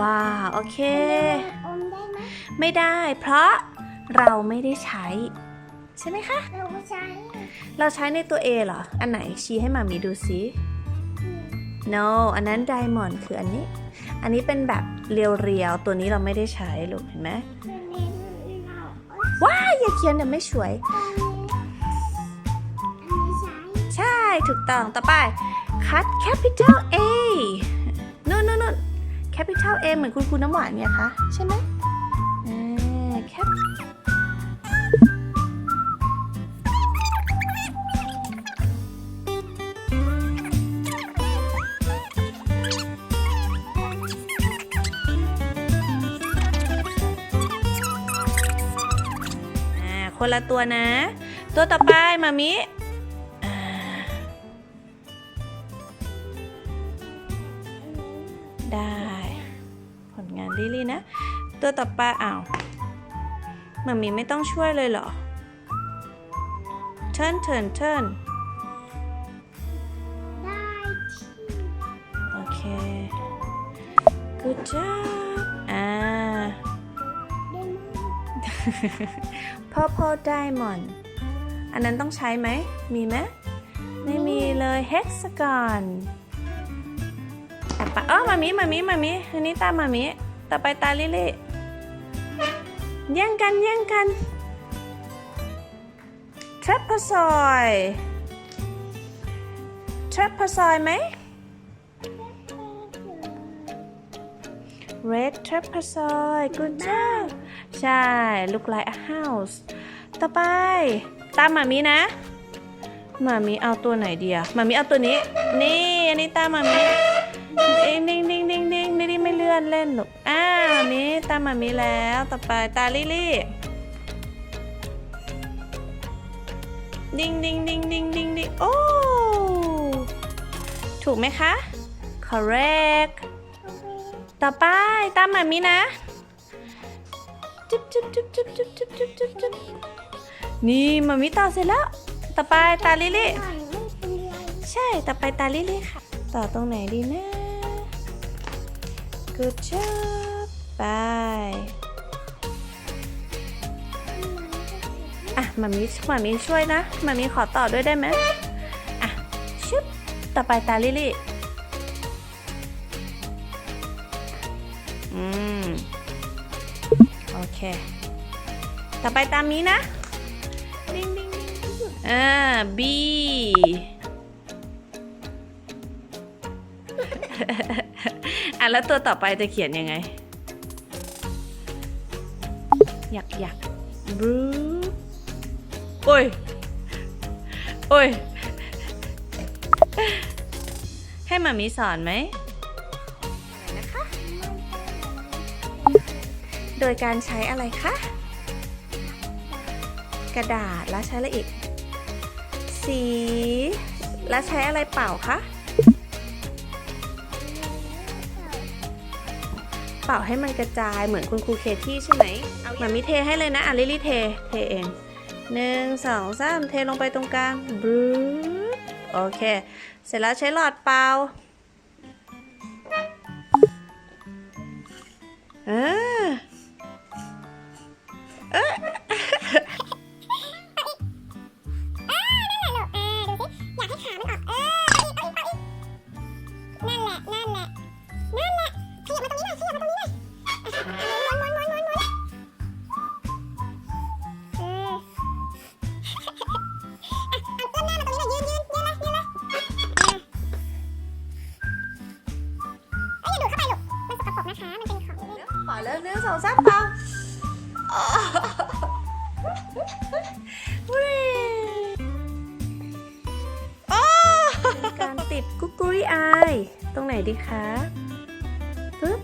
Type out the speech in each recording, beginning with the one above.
ว้าว โอเค อมได้ไหมไม่ได้เพราะเราไม่ได้ใช้ ใช่ไหมคะ เราก็ใช้เราใช้ในตัว A เหรอ อันไหนชี้ให้มามีดูซิ no อันนั้น diamond คืออันนี้ อันนี้เป็นแบบเรียวๆ ตัวนี้เราไม่ได้ใช้ลูกเห็นไหมคือเน้นเราว้ายอย่าเขียนเดี๋ยวไม่สวยอันนี้ใช้ใช่ ถูกต้อง ต่อไป cut capital A นู่นนู่นนู่น capital A เหมือนคุณครูน้ำหวานเนี่ยคะใช่ไหมอ่า cap คนละตัวนะ ตัวต่อไปมามิอ่าได้ งานลิลี่นะ ตัวต่อไปอ้าวมามิไม่ต้องช่วยเลยเหรอ turn turn turn ได้ที่โอเค good job อ่าได้ไหม purple diamond อันนั้นต้องใช้ไหม มีไหม ไม่มีเลย hexagon อะปะเออมามิมามิมามิอันนี้ตามามิต่อไปตาลิลี่แย่งกันแย่งกัน trapezoid trapezoid ไหม red trapezoid good job ใช่ look like a house ต่อไป ตามหมามีนะหมามีเอาตัวไหนดีอะหมามีเอาตัวนี้ นี่ อันนี้ตามหมามี เอ้ยนิ่งนิ่งนิ่งนิ่งลิลี่ไม่เลื่อนเล่นหรอกอ่ามีตามหมามีแล้วต่อไปตาลิลี่ดิ้งดิ้งดิ้งดิ้งดิ้งดิ้งโอ้ถูกไหมคะ correct ต่อไปตามหมามีนะจุ๊บจุ๊บจุ๊บจุ๊บจุ๊บจุ๊บจุ๊บจุ๊บจุ๊บนี่หมามีต่อเสร็จแล้ว ต่อไปตาลิลี่ก่อนไม่ใช่ต่อไปตาลิลี่ค่ะ ต่อตรงไหนดีนะ good job ไปอะมามีมามีช่วยนะมามีขอต่อด้วยได้ไหมอะชึบต่อไปตาลิลี่อืมโอเค ต่อไปตามนี้นะ ดิงดิงดิ้งดิ้งอ่า B อะแล้วตัวต่อไปจะเขียนยังไงอยากอยากบรูโอ้ย โอ้ย ให้มามีสอนไหม นะคะ โดยการใช้อะไรคะ กระดาษแล้วใช้อะไรอีก สี แล้วใช้อะไรเป่าคะ เป่าให้มันกระจายเหมือนคุณครูเคที่ใช่ไหมเอามามิเทให้เลยนะอะลิลี่เท เทเองหนึ่งสองสามเทลงไปตรงกลางบรูดโอเค เสร็จแล้วใช้หลอดเป่าเอออย องสามเป่าการติดกุ๊กกุ๊ยอาย ตรงไหนดีคะปึ๊บ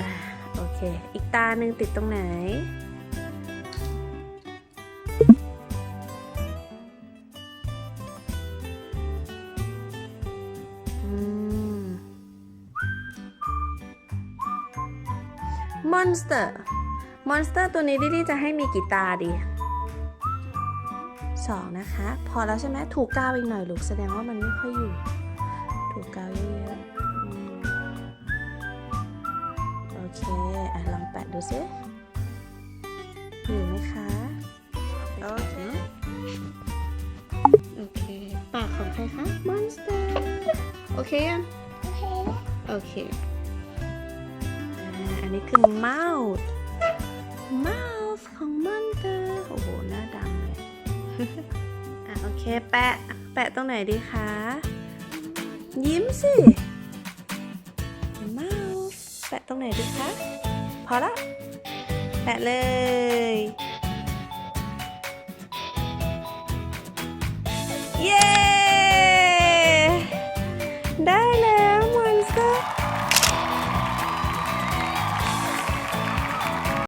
อ่าโอเค อีกตาหนึ่งติดตรงไหน มอนสเตอร์ มอนสเตอร์ตัวนี้ดิลี่จะให้มีกี่ตาดีสองนะคะ พอแล้วใช่ไหมถูกกาวอีกหน่อยลูกแสดงว่ามันไม่ค่อยอยู่ ถูกกาวเยอะๆอืมโอเคสิอยู่ไหมคะโอเคโอเคปากของใครคะมอนสเตอร์โอเคยังโอเคโอเคอ่าอั นี่คือ mouth mouth ของมอนเตอร์โอ้โห หน้าดำเลย อะ โอเค แปะ แปะตรงไหนดีคะ ยิ้มสิ mouth แปะตรงไหนดีคะ พอละ แปะเลย